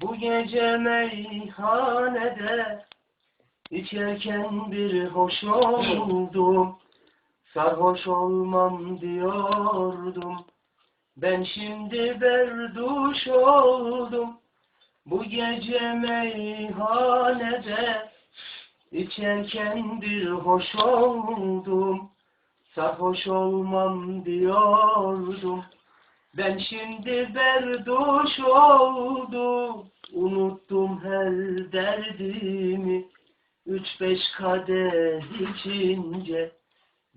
Bu gece meyhanede içerken bir hoş oldum. Sarhoş olmam diyordum. Ben şimdi berduş oldum. Bu gece meyhanede içerken bir hoş oldum. Sarhoş olmam diyordum. Ben şimdi berduş oldum. Unuttum her derdimi. Üç beş kadeh içince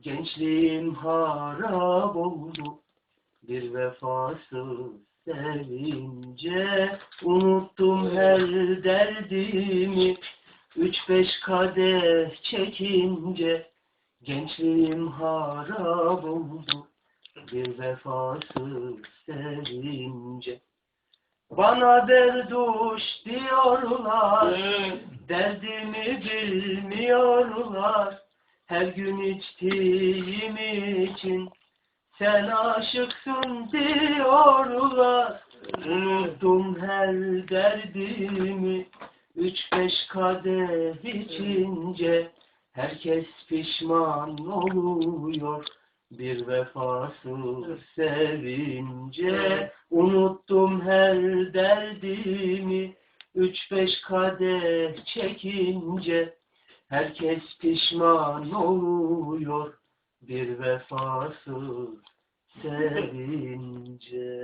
gençliğim harap oldu. Bir vefasız sevince unuttum her derdimi. Üç beş kadeh çekince gençliğim harap oldu. Bir vefasız sevince. Bana derduş diyorlar. Derdimi bilmiyorlar. Her gün içtiğim için sen aşıksın diyorlar. Unuttum her derdimi. Üç beş kadeh içince herkes pişman oluyor. Bir vefasız sevince unuttum her derdimi. Üç beş kadeh çekince herkes pişman oluyor. Bir vefasız sevince.